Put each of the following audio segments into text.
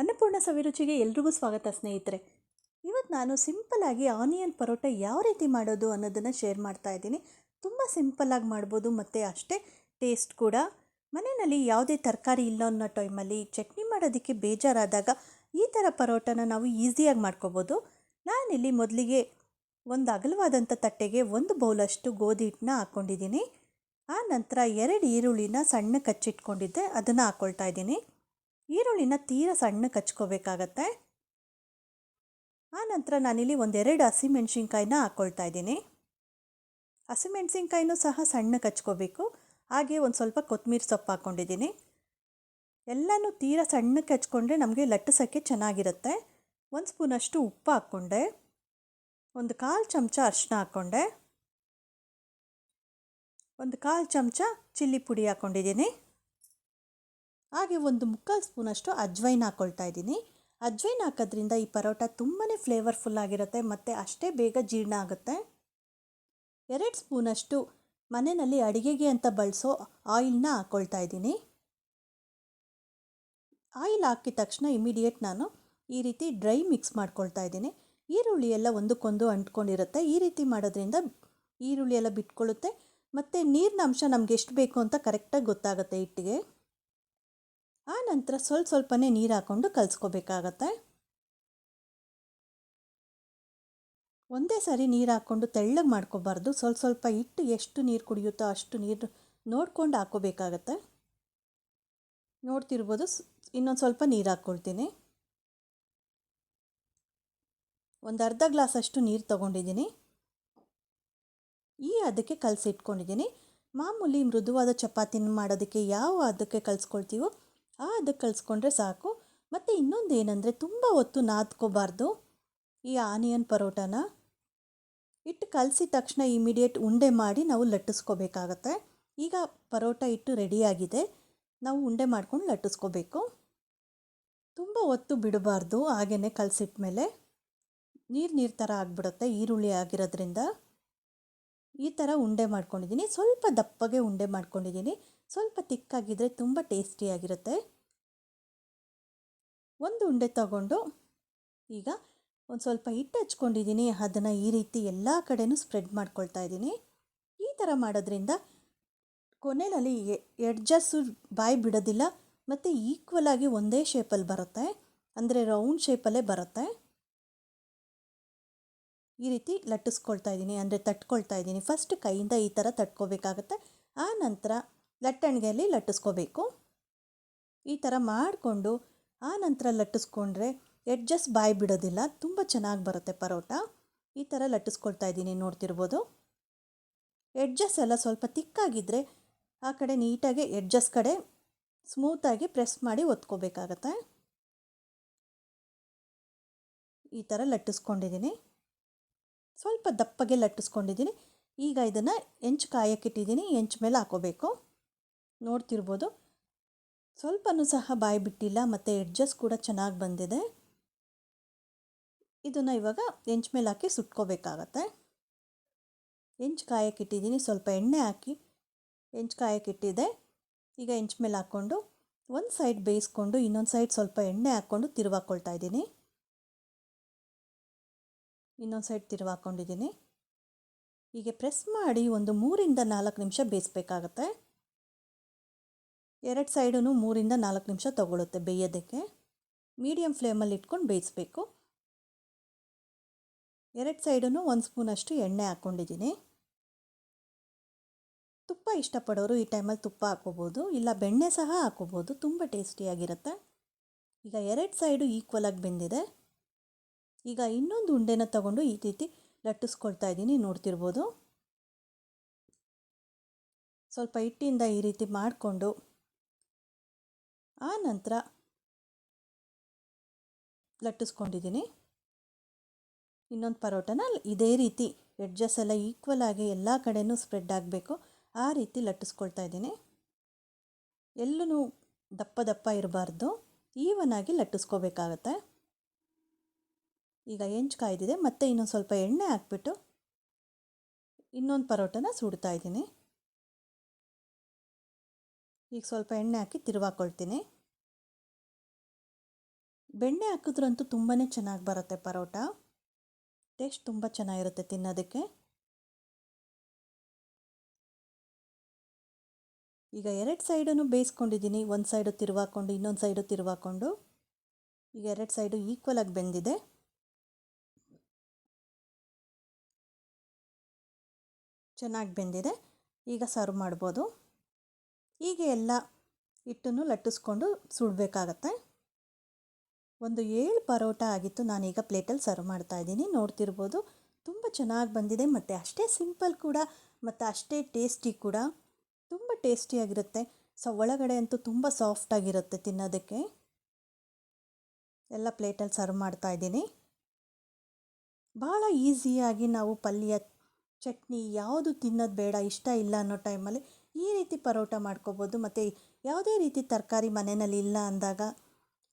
ಅನ್ನಪೂರ್ಣ ಸವಿರುಚಿಗೆ ಎಲ್ರಿಗೂ ಸ್ವಾಗತ, ಸ್ನೇಹಿತರೆ. ಇವತ್ತು ನಾನು ಸಿಂಪಲ್ಲಾಗಿ ಆನಿಯನ್ ಪರೋಟ ಯಾವ ರೀತಿ ಮಾಡೋದು ಅನ್ನೋದನ್ನು ಶೇರ್ ಮಾಡ್ತಾ ಇದ್ದೀನಿ. ತುಂಬ ಸಿಂಪಲ್ಲಾಗಿ ಮಾಡ್ಬೋದು, ಮತ್ತು ಅಷ್ಟೇ ಟೇಸ್ಟ್ ಕೂಡ. ಮನೆಯಲ್ಲಿ ಯಾವುದೇ ತರಕಾರಿ ಇಲ್ಲ ಅನ್ನೋ ಟೈಮಲ್ಲಿ ಚಟ್ನಿ ಮಾಡೋದಕ್ಕೆ ಬೇಜಾರಾದಾಗ ಈ ಥರ ಪರೋಟನ ನಾವು ಈಸಿಯಾಗಿ ಮಾಡ್ಕೋಬೋದು. ನಾನಿಲ್ಲಿ ಮೊದಲಿಗೆ ಒಂದು ಅಗಲವಾದಂಥ ತಟ್ಟೆಗೆ ಒಂದು ಬೌಲಷ್ಟು ಗೋಧಿ ಹಿಟ್ಟನ್ನ ಹಾಕ್ಕೊಂಡಿದ್ದೀನಿ. ಆ ನಂತರ ಎರಡು ಈರುಳ್ಳಿನ ಸಣ್ಣ ಕಚ್ಚಿಟ್ಕೊಂಡಿದ್ದೆ, ಅದನ್ನು ಹಾಕ್ಕೊಳ್ತಾ ಇದ್ದೀನಿ. ಈರುಳ್ಳಿನ ತೀರ ಸಣ್ಣ ಕಚ್ಕೋಬೇಕಾಗತ್ತೆ. ಆನಂತರ ನಂತರ ನಾನಿಲ್ಲಿ ಒಂದೆರಡು ಹಸಿಮೆಣ್ಸಿನ್ಕಾಯಿನ ಹಾಕ್ಕೊಳ್ತಾ ಇದ್ದೀನಿ. ಹಸಿಮೆಣ್ಸಿನ್ಕಾಯಿನೂ ಸಹ ಸಣ್ಣ ಕಚ್ಕೋಬೇಕು. ಹಾಗೆ ಒಂದು ಸ್ವಲ್ಪ ಕೊತ್ತಂಬರಿ ಸೊಪ್ಪು ಹಾಕ್ಕೊಂಡಿದ್ದೀನಿ ಎಲ್ಲನೂ ತೀರ ಸಣ್ಣ ಹಚ್ಕೊಂಡ್ರೆ ನಮಗೆ ಲಟ್ಟಿಸೋಕ್ಕೆ ಚೆನ್ನಾಗಿರುತ್ತೆ. ಒಂದು ಸ್ಪೂನಷ್ಟು ಉಪ್ಪು ಹಾಕ್ಕೊಂಡೆ. ಒಂದು ಕಾಲು ಚಮಚ ಅರಿಶಿನ ಹಾಕ್ಕೊಂಡೆ. ಒಂದು ಕಾಲು ಚಮಚ ಚಿಲ್ಲಿ ಪುಡಿ ಹಾಕ್ಕೊಂಡಿದ್ದೀನಿ ಹಾಗೆ ಒಂದು ಮುಕ್ಕಾಲು ಸ್ಪೂನಷ್ಟು ಅಜ್ವೈನ್ ಹಾಕ್ಕೊಳ್ತಾ ಇದ್ದೀನಿ. ಅಜ್ವೈನ್ ಹಾಕೋದ್ರಿಂದ ಈ ಪರೋಟ ತುಂಬಾ ಫ್ಲೇವರ್ಫುಲ್ ಆಗಿರುತ್ತೆ ಮತ್ತು ಅಷ್ಟೇ ಬೇಗ ಜೀರ್ಣ ಆಗುತ್ತೆ. ಎರಡು ಸ್ಪೂನಷ್ಟು ಮನೆಯಲ್ಲಿ ಅಡುಗೆಗೆ ಅಂತ ಬಳಸೋ ಆಯಿಲ್ನ ಹಾಕ್ಕೊಳ್ತಾ ಇದ್ದೀನಿ. ಆಯಿಲ್ ಹಾಕಿದ ತಕ್ಷಣ ಇಮಿಡಿಯೇಟ್ ನಾನು ಈ ರೀತಿ ಡ್ರೈ ಮಿಕ್ಸ್ ಮಾಡ್ಕೊಳ್ತಾ ಇದ್ದೀನಿ. ಈರುಳ್ಳಿ ಎಲ್ಲ ಒಂದಕ್ಕೊಂದು ಅಂಟ್ಕೊಂಡಿರುತ್ತೆ. ಈ ರೀತಿ ಮಾಡೋದ್ರಿಂದ ಈರುಳ್ಳಿ ಎಲ್ಲ ಬಿಟ್ಕೊಳ್ಳುತ್ತೆ. ಮತ್ತು ನೀರಿನ ಅಂಶ ನಮ್ಗೆ ಎಷ್ಟು ಬೇಕು ಅಂತ ಕರೆಕ್ಟಾಗಿ ಗೊತ್ತಾಗುತ್ತೆ ಹಿಟ್ಟಿಗೆ. ಆ ನಂತರ ಸ್ವಲ್ಪ ಸ್ವಲ್ಪನೇ ನೀರು ಹಾಕ್ಕೊಂಡು ಕಲಿಸ್ಕೋಬೇಕಾಗತ್ತೆ. ಒಂದೇ ಸಾರಿ ನೀರು ಹಾಕ್ಕೊಂಡು ತೆಳ್ಳಗೆ ಮಾಡ್ಕೋಬಾರ್ದು. ಸ್ವಲ್ಪ ಸ್ವಲ್ಪ ಹಿಟ್ಟು ಎಷ್ಟು ನೀರು ಕುಡಿಯುತ್ತೋ ಅಷ್ಟು ನೀರು ನೋಡ್ಕೊಂಡು ಹಾಕ್ಕೋಬೇಕಾಗತ್ತೆ ನೋಡ್ತಿರ್ಬೋದು. ಇನ್ನೊಂದು ಸ್ವಲ್ಪ ನೀರು ಹಾಕ್ಕೊಳ್ತೀನಿ ಒಂದು ಅರ್ಧ ಗ್ಲಾಸಷ್ಟು ನೀರು ತಗೊಂಡಿದ್ದೀನಿ. ಈ ಅದಕ್ಕೆ ಕಲಸಿಟ್ಕೊಂಡಿದ್ದೀನಿ. ಮಾಮೂಲಿ ಮೃದುವಾದ ಚಪಾತಿನ ಮಾಡೋದಕ್ಕೆ ಯಾವ ಅದಕ್ಕೆ ಕಲಿಸ್ಕೊಳ್ತೀವೋ ಅದಕ್ಕೆ ಕಲಿಸ್ಕೊಂಡ್ರೆ ಸಾಕು. ಮತ್ತು ಇನ್ನೊಂದು ಏನಂದರೆ ತುಂಬ ಹೊತ್ತು ನಾದ್ಕೋಬಾರ್ದು. ಈ ಆನಿಯನ್ ಪರೋಟಾನ. ಹಿಟ್ಟು ಕಲಸಿದ ತಕ್ಷಣ ಇಮಿಡಿಯೇಟ್ ಉಂಡೆ ಮಾಡಿ ನಾವು ಲಟ್ಟಿಸ್ಕೋಬೇಕಾಗತ್ತೆ. ಈಗ ಪರೋಟ ಇಟ್ಟು ರೆಡಿಯಾಗಿದೆ. ನಾವು ಉಂಡೆ ಮಾಡ್ಕೊಂಡು ಲಟ್ಟಿಸ್ಕೋಬೇಕು. ತುಂಬ ಹೊತ್ತು ಬಿಡಬಾರ್ದು ಹಾಗೆಯೇ ಕಲಸಿಟ್ಟ ಮೇಲೆ ನೀರು ನೀರು ಥರ ಆಗಿಬಿಡುತ್ತೆ, ಈರುಳ್ಳಿ ಆಗಿರೋದ್ರಿಂದ. ಈ ಥರ ಉಂಡೆ ಮಾಡ್ಕೊಂಡಿದ್ದೀನಿ. ಸ್ವಲ್ಪ ದಪ್ಪಗೆ ಉಂಡೆ ಮಾಡ್ಕೊಂಡಿದ್ದೀನಿ. ಸ್ವಲ್ಪ ತಿಕ್ಕಾಗಿದ್ದರೆ ತುಂಬ ಟೇಸ್ಟಿಯಾಗಿರುತ್ತೆ ಒಂದು ಉಂಡೆ ತಗೊಂಡು ಈಗ ಒಂದು ಸ್ವಲ್ಪ ಹಿಟ್ಟು ಹಚ್ಕೊಂಡಿದ್ದೀನಿ. ಅದನ್ನು ಈ ರೀತಿ ಎಲ್ಲ ಕಡೆನೂ ಸ್ಪ್ರೆಡ್ ಮಾಡ್ಕೊಳ್ತಾ ಇದ್ದೀನಿ. ಈ ಥರ ಮಾಡೋದ್ರಿಂದ ಕೊನೆಯಲ್ಲಿ ಎಡ್ಜಸ್ಸು ಬಾಯಿ ಬಿಡೋದಿಲ್ಲ ಮತ್ತು ಈಕ್ವಲಾಗಿ ಒಂದೇ ಶೇಪಲ್ಲಿ ಬರುತ್ತೆ. ಅಂದರೆ ರೌಂಡ್ ಶೇಪಲ್ಲೇ ಬರುತ್ತೆ. ಈ ರೀತಿ ಲಟ್ಟಿಸ್ಕೊಳ್ತಾ ಇದ್ದೀನಿ. ಅಂದರೆ ತಟ್ಕೊಳ್ತಾ ಇದ್ದೀನಿ. ಫಸ್ಟ್ ಕೈಯಿಂದ ಈ ಥರ ತಟ್ಕೋಬೇಕಾಗತ್ತೆ. ಆ ನಂತರ ಲಟ್ಟಣಿಗೆಯಲ್ಲಿ ಲಟ್ಟಿಸ್ಕೋಬೇಕು. ಈ ಥರ ಮಾಡಿಕೊಂಡು ಆ ನಂತರ ಲಟ್ಟಿಸ್ಕೊಂಡ್ರೆ ಎಡ್ಜಸ್ ಬಾಯಿ ಬಿಡೋದಿಲ್ಲ. ತುಂಬ ಚೆನ್ನಾಗಿ ಬರುತ್ತೆ ಪರೋಟ. ಈ ಥರ ಲಟ್ಟಿಸ್ಕೊಳ್ತಾ ಇದ್ದೀನಿ, ನೋಡ್ತಿರ್ಬೋದು. ಎಡ್ಜಸ್ ಎಲ್ಲ ಸ್ವಲ್ಪ ತಿಕ್ಕಾಗಿದ್ದರೆ ಆ ಕಡೆ ನೀಟಾಗಿ ಎಡ್ಜಸ್ ಕಡೆ ಸ್ಮೂತಾಗಿ ಪ್ರೆಸ್ ಮಾಡಿ ಒತ್ಕೋಬೇಕಾಗತ್ತೆ. ಈ ಥರ ಲಟ್ಟಿಸ್ಕೊಂಡಿದ್ದೀನಿ. ಸ್ವಲ್ಪ ದಪ್ಪಗೆ ಲಟ್ಟಿಸ್ಕೊಂಡಿದ್ದೀನಿ. ಈಗ ಇದನ್ನು ಹೆಂಚು ಕಾಯಕ್ಕಿಟ್ಟಿದ್ದೀನಿ ಹೆಂಚು ಮೇಲೆ ಹಾಕೋಬೇಕು. ನೋಡ್ತಿರ್ಬೋದು. ಸ್ವಲ್ಪನೂ ಸಹ ಬಾಯಿ ಬಿಟ್ಟಿಲ್ಲ, ಮತ್ತು ಎಡ್ಜಸ್ ಕೂಡ ಚೆನ್ನಾಗಿ ಬಂದಿದೆ. ಇದನ್ನು ಇವಾಗ ಎಂಚ್ ಮೇಲೆ ಹಾಕಿ ಸುಟ್ಕೋಬೇಕಾಗತ್ತೆ. ಹೆಂಚು ಕಾಯಕ್ಕಿಟ್ಟಿದ್ದೀನಿ ಸ್ವಲ್ಪ ಎಣ್ಣೆ ಹಾಕಿ ಹೆಂಚು ಕಾಯಕ್ಕಿಟ್ಟಿದೆ ಈಗ ಎಂಚ್ ಮೇಲೆ ಹಾಕ್ಕೊಂಡು ಒಂದು ಸೈಡ್ ಬೇಯಿಸ್ಕೊಂಡು, ಇನ್ನೊಂದು ಸೈಡ್ ಸ್ವಲ್ಪ ಎಣ್ಣೆ ಹಾಕ್ಕೊಂಡು ತಿರುವಾಕೊಳ್ತಾ ಇದ್ದೀನಿ. ಇನ್ನೊಂದು ಸೈಡ್ ತಿರುವಾಕೊಂಡಿದ್ದೀನಿ. ಹೀಗೆ ಪ್ರೆಸ್ ಮಾಡಿ ಒಂದು ಮೂರಿಂದ ನಾಲ್ಕು ನಿಮಿಷ ಬೇಯಿಸ್ಬೇಕಾಗತ್ತೆ. ಎರಡು ಸೈಡೂ ಮೂರಿಂದ ನಾಲ್ಕು ನಿಮಿಷ ತಗೊಳ್ಳುತ್ತೆ ಬೇಯೋದಕ್ಕೆ. ಮೀಡಿಯಮ್ ಫ್ಲೇಮಲ್ಲಿ ಇಟ್ಕೊಂಡು ಬೇಯಿಸ್ಬೇಕು. ಎರಡು ಸೈಡೂ ಒಂದು ಸ್ಪೂನಷ್ಟು ಎಣ್ಣೆ ಹಾಕ್ಕೊಂಡಿದ್ದೀನಿ ತುಪ್ಪ ಇಷ್ಟಪಡೋರು ಈ ಟೈಮಲ್ಲಿ ತುಪ್ಪ ಹಾಕೋಬೋದು ಇಲ್ಲ ಬೆಣ್ಣೆ ಸಹ ಹಾಕ್ಕೋಬೋದು, ತುಂಬ ಟೇಸ್ಟಿಯಾಗಿರುತ್ತೆ. ಈಗ ಎರಡು ಸೈಡು ಈಕ್ವಲಾಗಿ ಬೆಂದಿದೆ. ಈಗ ಇನ್ನೊಂದು ಉಂಡೆನ ತಗೊಂಡು ಈ ರೀತಿ ಲಟ್ಟಿಸ್ಕೊಳ್ತಾ ಇದ್ದೀನಿ, ನೋಡ್ತಿರ್ಬೋದು. ಸ್ವಲ್ಪ ಹಿಟ್ಟಿಂದ ಈ ರೀತಿ ಮಾಡಿಕೊಂಡು ಆ ನಂತರ ಲಟ್ಟಿಸ್ಕೊಂಡಿದ್ದೀನಿ. ಇನ್ನೊಂದು ಪರೋಟನ ಇದೇ ರೀತಿ ಎಡ್ಜಸ್ ಎಲ್ಲ ಈಕ್ವಲ್ ಆಗಿ ಎಲ್ಲ ಕಡೆಯೂ ಸ್ಪ್ರೆಡ್ ಆಗಬೇಕು. ಆ ರೀತಿ ಲಟ್ಟಿಸ್ಕೊಳ್ತಾ ಇದ್ದೀನಿ. ಎಲ್ಲೂ ದಪ್ಪ ದಪ್ಪ ಇರಬಾರ್ದು. ಈವನಾಗಿ ಲಟ್ಟಿಸ್ಕೋಬೇಕಾಗತ್ತೆ. ಈಗ ಹೆಂಚು ಕಾಯ್ದಿದೆ. ಮತ್ತು ಇನ್ನೊಂದು ಸ್ವಲ್ಪ ಎಣ್ಣೆ ಹಾಕ್ಬಿಟ್ಟು ಇನ್ನೊಂದು ಪರೋಟನ ಸುಡ್ತಾ ಇದ್ದೀನಿ. ಈಗ ಸ್ವಲ್ಪ ಎಣ್ಣೆ ಹಾಕಿ ತಿರುವಾಕೊಳ್ತೀನಿ. ಬೆಣ್ಣೆ ಹಾಕಿದ್ರಂತೂ ತುಂಬಾ ಚೆನ್ನಾಗಿ ಬರುತ್ತೆ ಪರೋಟ. ಟೇಸ್ಟ್ ತುಂಬ ಚೆನ್ನಾಗಿರುತ್ತೆ ತಿನ್ನೋದಕ್ಕೆ. ಈಗ ಎರಡು ಸೈಡನ್ನು ಬೇಯಿಸ್ಕೊಂಡಿದ್ದೀನಿ. ಒಂದು ಸೈಡು ತಿರುವಾಕೊಂಡು, ಇನ್ನೊಂದು ಸೈಡು ತಿರುವಾಕೊಂಡು. ಈಗ ಎರಡು ಸೈಡು ಈಕ್ವಲ್ ಆಗಿ ಬೆಂದಿದೆ. ಚೆನ್ನಾಗಿ ಬೆಂದಿದೆ. ಈಗ ಸರ್ವ್ ಮಾಡ್ಬೋದು. ಹೀಗೆ ಎಲ್ಲ ಹಿಟ್ಟನ್ನು ಲಟ್ಟಿಸ್ಕೊಂಡು ಸುಡಬೇಕಾಗತ್ತೆ. ಒಂದು ಏಳು ಪರೋಟ ಆಗಿತ್ತು, ನಾನೀಗ ಪ್ಲೇಟಲ್ಲಿ ಸರ್ವ್ ಮಾಡ್ತಾ ಇದ್ದೀನಿ. ನೋಡ್ತಿರ್ಬೋದು, ತುಂಬ ಚೆನ್ನಾಗಿ ಬಂದಿದೆ. ಮತ್ತು ಅಷ್ಟೇ ಸಿಂಪಲ್ ಕೂಡ, ಮತ್ತು ಅಷ್ಟೇ ಟೇಸ್ಟಿ ಕೂಡ. ತುಂಬ ಟೇಸ್ಟಿಯಾಗಿರುತ್ತೆ ಸೊ, ಒಳಗಡೆ ಅಂತೂ ತುಂಬ ಸಾಫ್ಟಾಗಿರುತ್ತೆ ತಿನ್ನೋದಕ್ಕೆ. ಎಲ್ಲ ಪ್ಲೇಟಲ್ಲಿ ಸರ್ವ್ ಮಾಡ್ತಾ ಇದ್ದೀನಿ. ಭಾಳ ಈಸಿಯಾಗಿ ನಾವು ಪಲ್ಯ, ಚಟ್ನಿ ಯಾವುದು ತಿನ್ನೋದು ಬೇಡ, ಇಷ್ಟ ಇಲ್ಲ ಅನ್ನೋ ಟೈಮಲ್ಲಿ ಈ ರೀತಿ ಪರೋಟ ಮಾಡ್ಕೋಬೋದು. ಮತ್ತು ಯಾವುದೇ ರೀತಿ ತರಕಾರಿ ಮನೆಯಲ್ಲಿ ಇಲ್ಲ ಅಂದಾಗ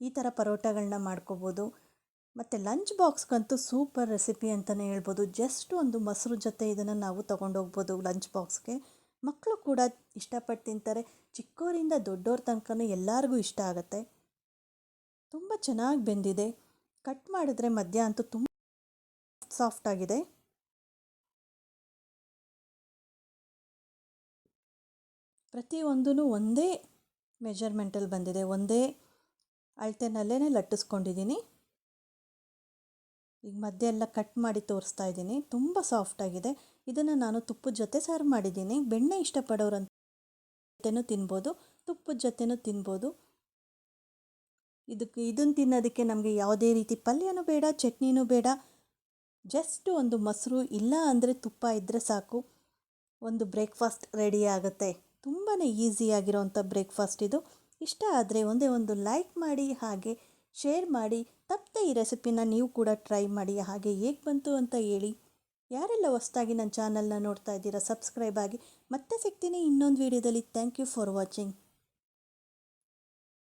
ಈ ಥರ ಪರೋಟಗಳನ್ನ ಮಾಡ್ಕೋಬೋದು. ಮತ್ತು ಲಂಚ್ ಬಾಕ್ಸ್ಗಂತೂ ಸೂಪರ್ ರೆಸಿಪಿ ಅಂತಲೇ ಹೇಳ್ಬೋದು. ಜಸ್ಟ್ ಒಂದು ಮೊಸರು ಜೊತೆ ಇದನ್ನು ನಾವು ತೊಗೊಂಡೋಗ್ಬೋದು ಲಂಚ್ ಬಾಕ್ಸ್ಗೆ ಮಕ್ಕಳು ಕೂಡ ಇಷ್ಟಪಟ್ಟು ತಿಂತಾರೆ. ಚಿಕ್ಕವರಿಂದ ದೊಡ್ಡವ್ರ ತನಕನೂ ಎಲ್ಲರಿಗೂ ಇಷ್ಟ ಆಗುತ್ತೆ. ತುಂಬ ಚೆನ್ನಾಗಿ ಬೆಂದಿದೆ. ಕಟ್ ಮಾಡಿದ್ರೆ ಮಧ್ಯ ಅಂತೂ ತುಂಬ ಸಾಫ್ಟಾಗಿದೆ ಪ್ರತಿಯೊಂದೂ ಒಂದೇ ಮೆಜರ್ಮೆಂಟಲ್ಲಿ ಬಂದಿದೆ. ಒಂದೇ ಅಳತೆನಲ್ಲೇ ಲಟ್ಟಿಸ್ಕೊಂಡಿದ್ದೀನಿ. ಈಗ ಮಧ್ಯೆ ಎಲ್ಲ ಕಟ್ ಮಾಡಿ ತೋರಿಸ್ತಾ ಇದ್ದೀನಿ. ತುಂಬ ಸಾಫ್ಟಾಗಿದೆ ಇದನ್ನು ನಾನು ತುಪ್ಪದ ಜೊತೆ ಸರ್ವ್ ಮಾಡಿದ್ದೀನಿ. ಬೆಣ್ಣೆ ಇಷ್ಟಪಡೋರಂತ ಜೊತೆನೂ ತಿನ್ಬೋದು. ತುಪ್ಪದ ಜೊತೆನೂ ತಿನ್ಬೋದು. ಇದಕ್ಕೆ ಇದನ್ನು ತಿನ್ನೋದಕ್ಕೆ ನಮಗೆ ಯಾವುದೇ ರೀತಿ ಪಲ್ಯನೂ ಬೇಡ, ಚಟ್ನಿನೂ ಬೇಡ. ಜಸ್ಟ್ ಒಂದು ಮೊಸರು ಇಲ್ಲ ಅಂದರೆ ತುಪ್ಪ ಇದ್ದರೆ ಸಾಕು. ಒಂದು ಬ್ರೇಕ್ಫಾಸ್ಟ್ ರೆಡಿ ಆಗುತ್ತೆ. ತುಂಬಾ ಈಸಿಯಾಗಿರೋವಂಥ ಬ್ರೇಕ್ಫಾಸ್ಟ್ ಇದು. ಇಷ್ಟ ಆದರೆ ಒಂದೇ ಒಂದು ಲೈಕ್ ಮಾಡಿ, ಹಾಗೆ ಶೇರ್ ಮಾಡಿ, ತಪ್ಪದೆ ಈ ರೆಸಿಪಿನ ನೀವು ಕೂಡ ಟ್ರೈ ಮಾಡಿ, ಹಾಗೆ ಹೇಗೆ ಬಂತು ಅಂತ ಹೇಳಿ. ಯಾರೆಲ್ಲ ಹೊಸ್ದಾಗಿ ನನ್ನ ಚಾನಲ್ನ ನೋಡ್ತಾ ಇದ್ದೀರಾ, ಸಬ್ಸ್ಕ್ರೈಬ್ ಆಗಿ. ಮತ್ತೆ ಸಿಗ್ತೀನಿ ಇನ್ನೊಂದು ವೀಡಿಯೋದಲ್ಲಿ. Thank you for watching.